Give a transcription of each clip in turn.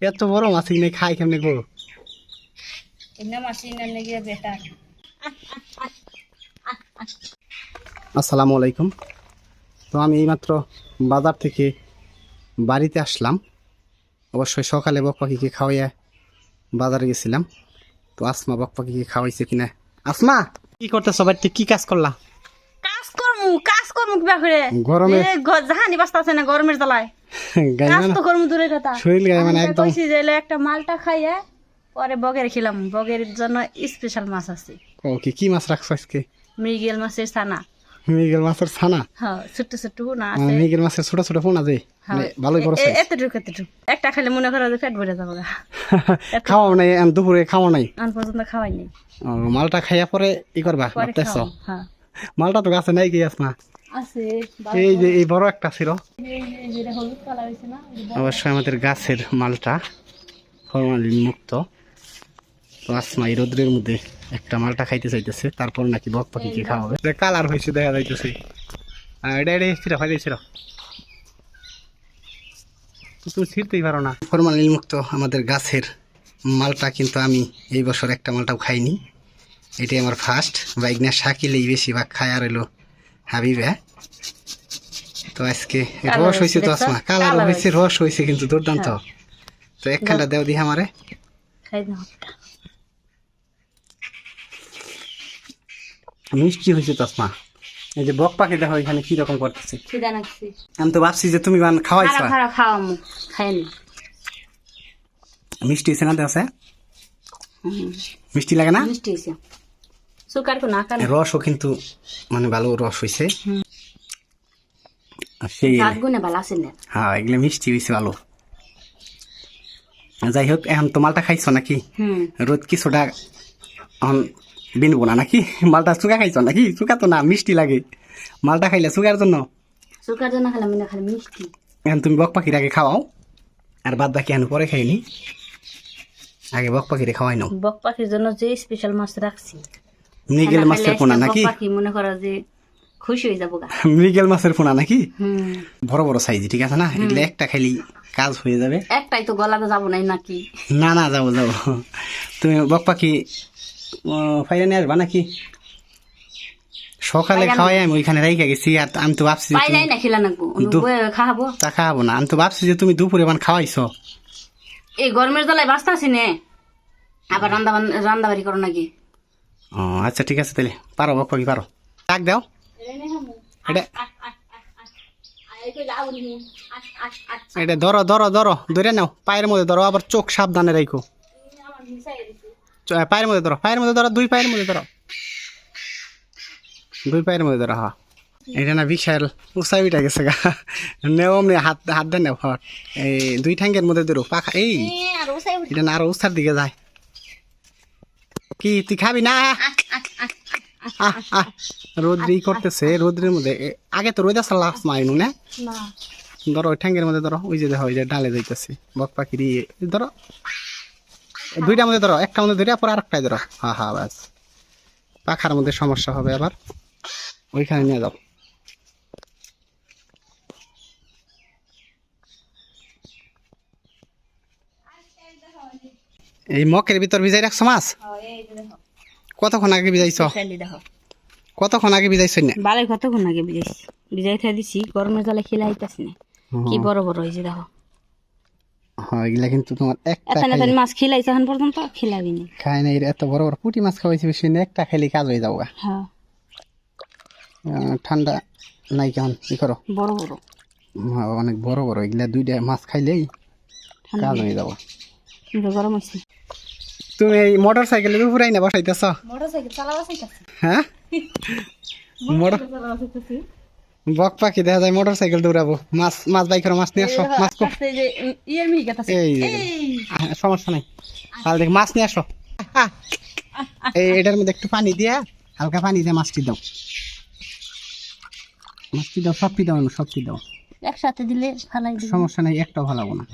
এত বড় মাছ কিনে খাই কেমনে গো? আসসালামু আলাইকুম। তো আমি এইমাত্র বাজার থেকে বাড়িতে আসলাম। অবশ্যই সকালে বক পাখিকে খাওয়াইয়া বাজারে গেছিলাম। তো আসমা বক পাখিকে খাওয়াইছে কিনা? আসমা! কি করতেছ বাড়িতে? কি কাজ করলা? কাজ করমু কাজ করমু কিবা করে। গরমে? জাহানি না গরমের জ্বালায়। কাজ মানে তো করমু দূরের কথা। শরীর গায়ে মানে একদম। কইছি যে একটা মালটা খাইয়া পরে বগের খেলাম। বগের জন্য স্পেশাল মাছ আছে। ওকে কি মাছ রাখছো আজকে? মৃগেল মাছের ছানা। মৃগেল মাছের ছানা? হ্যাঁ ছোট্ট ছোট্ট না আছে। মৃগেল মাছের ছোট ছোট পোনা যে? হ্যাঁ, মানে ভালোই বড় সাইজ এতটুকু এতটুকু। একটা খাইলে মনে করো যে পেট ভরে যাব গা। খাওয়াও নাই দুপুরে খাওয়া নাই। আন পর্যন্ত খাওয়াই নেই। মালটা খাইয়া পরে ই করবা ভাবতেছ? হ্যাঁ। মালটা তো গাছে নাই কি আসমা আছে এই যে এই বড় একটা ছিল। না? অবশ্যই আমাদের গাছের মালটা ফরমালিন মুক্ত। তো আসমা এই রোদ্রের মধ্যে একটা মালটা খাইতে চাইতেছে তারপর নাকি বক পাখিকে খাওয়াবে। কালার হয়েছে দেখা যাইতেছে। আর এটা এটা ছিল ফাইতেছিল তুমি ছিঁড়তেই পারো না। ফরমালিন মুক্ত আমাদের গাছের মালটা কিন্তু আমি এই বছর একটা মালটাও খাইনি। এটাই আমার ফার্স্ট বাইকনা শাকিলেই বেশিরভাগ খায় আর এলো হাবিবে। তো আজকে রস হয়েছে তো আসমা? কালার হয়েছে রস হয়েছে কিন্তু দুর্দান্ত। তো একখানটা দেও দিই আমারে। খাই দাও মিষ্টি হয়েছে তো আসমা। এই যে বক পাখি দেখো এখানে কি রকম করতেছে? আমি তো ভাবছি যে তুমি বান খাওয়াইছো। মিষ্টি হয়েছে না দেওয়া মিষ্টি লাগে না? মিষ্টি হয়েছে। না রসও কিন্তু মানে ভালো রস হয়েছে সেই ভাত গুনে ভালো আছে না? হ্যাঁ এগুলো মিষ্টি হয়েছে ভালো। যাই হোক এখন তো মালটা খাইছো নাকি? রোদ কিছুটা এখন বিনবো না নাকি? মালটা চুকা খাইছো নাকি? চুকা তো না মিষ্টি লাগে। মালটা খাইলে চুকার জন্য? সুকার জন্য খেলাম না খালি মিষ্টি। এখন তুমি বক পাখির আগে খাওয়াও আর বাদ বাকি এখন পরে খাইনি। আগে বক পাখিরে খাওয়াই নাও। বক পাখির জন্য যে স্পেশাল মাছ রাখছি। মৃগেল মাছের পোনা নাকি? পাখি মনে করো যে খুশি হয়ে যাব মৃগেল মাছের পোনা নাকি? হুম। বড় বড় সাইজ ঠিক আছে না? এগুলো একটা খাইলি কাজ হয়ে যাবে। একটাই তো গলাতে যাব নাই নাকি? না না যাব যাব। তুমি বক পাখি ফাইলে নিয়ে আসবা নাকি? সকালে খাওয়াই আমি ওইখানে রেখে গেছি আর আমি তো ভাবছি খেলা খাব। তা খাওয়াবো না। আমি তো ভাবছি যে তুমি দুপুরে বান খাওয়াইছো। এই গরমের জ্বালায় বাঁচতে আছি নে। আবার রান্না রান্না বাড়ি করো নাকি? ও আচ্ছা ঠিক আছে তাহলে। পারো বক পাখি পারো। ডাক দাও। এটা এটা ধরো ধরো ধরো ধরে নাও। পায়ের মধ্যে ধরো আবার চোখ সাবধানে রাখো পায়ের মধ্যে ধরো পায়ের মধ্যে ধরো দুই পায়ের মধ্যে ধরো। দুই পায়ের মধ্যে ধরো হ্যাঁ এটা না বিশাল উঠে গেছে গা। নেও অমনি হাত হাত দেন এই দুই ঠ্যাঙ্গের মধ্যে ধরো পাখা এই। এটা না আরও উঁচার দিকে যায়। কি তুই খাবি না? রোদ্রি করতেছে রোদ্রের মধ্যে আগে তো রোদ লাস্ট মাইনু না? ধরো ওই ঠ্যাঙ্গের মধ্যে ধরো ওই যে দেখো ওই যে ডালে যাইতেছে বক পাখির ধরো। দুইটার মধ্যে ধরো একটা মধ্যে ধরে পরে আরেকটাই ধরো। হ্যাঁ হ্যাঁ ব্যাস। পাখার মধ্যে সমস্যা হবে আবার। ওইখানে নিয়ে যাও। এই মকের ভিতর ভিজাই রাখছো মাছ? কতক্ষণ আগে ভিজাইছো কতক্ষণ আগে ভিজাইছো না? বালাই কতক্ষণ আগে বিজাইছি বিজাই খাই দিছি গরমের জ্বালা খেলে আইতাছি না? কি বড় বড় হয়েছে দেখো। হ্যাঁ এগুলা কিন্তু তোমার একটা এত না মাছ খিলাইছে এখন পর্যন্ত খিলাবি না? খায় না এত বড় বড় পুঁটি মাছ খাওয়াইছে বেশি না একটা খাইলে কাজ হয়ে যাব হ্যাঁ ঠান্ডা নাই কেমন ই করো বড় বড়। অনেক বড় বড় এগুলা দুইটা মাছ খাইলেই কাজ হয়ে যাব। গরম হয়েছে তুমি এই মোটর সাইকেলের উপরেই না বসাইতেছ হ্যাঁ? বক পাখি দেখা যায় মোটর সাইকেল দৌড়াবো। মাছ মাছ বাই মাছ নিয়ে আসো মাছ কো- কাছে যে ইয়ের মিহি গাতাছে এই যে আহ, সমস্যা নাই। তাহলে দেখি মাছ নিয়ে আসো। এই এটার মধ্যে একটু পানি দিয়া হালকা পানি দিয়ে মাছটি দাও। মাছটি দাও সবটি দাও সবটি দাও। একসাথে দিলে সমস্যা নাই একটাও ভালো না।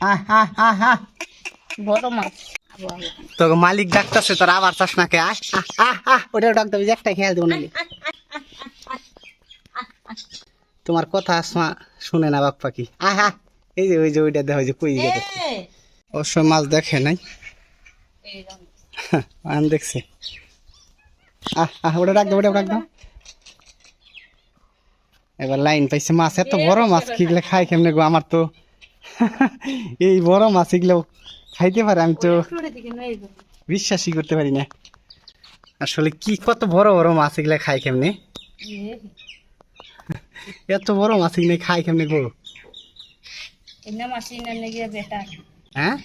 আহ আহ আহ আহ। বড় মাছ। মালিক ডাকতেছে তোর আবার চাস নাকে ওটা ডাক দেবে একটা খেয়াল দেবো নাকি? তোমার কথা আসমা শুনে না বাপ পাখি আহা এই যে ওই যে ওইটা দেখো ওই যে কই গেছে? অবশ্য মাছ দেখে নাই। আন দেখছে। আহ আহ ওটা রাখ দাও ওটা রাখ দাও এবার লাইন পাইছে মাছ এত বড় মাছ কিগুলো খাই কেমনে গো? আমার তো এই বড় মাছ এগুলো খাইতে পারে আমি তো বিশ্বাসই করতে পারি না। আসলে কি কত বড় বড় মাছ এগুলো খাই কেমনে? এত বড় মাছ এগুলো খাই কেমনে গো? হ্যাঁ?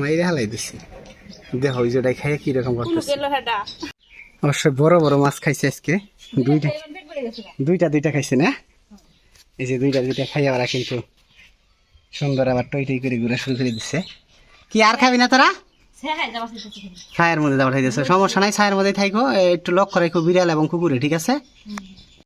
মাইরে হালাই দিছি। ওই খাই কীরকম করতেছে। অবশ্যই বড় বড় মাছ খাইছে আজকে। দুইটা দুইটা দুইটা খাইছে না? এই যে দুইটা দুইটা খাইয়া ওরা কিন্তু সুন্দর আবার টই টই করে ঘুরে শুরু করে দিচ্ছে কি আর খাবি না তোরা? যাবা সে ছায়ের মধ্যে দিচ্ছে সমস্যা নাই ছায়ের মধ্যে থাইকো একটু লক্ষ্য রাখো বিড়াল এবং কুকুরে ঠিক আছে?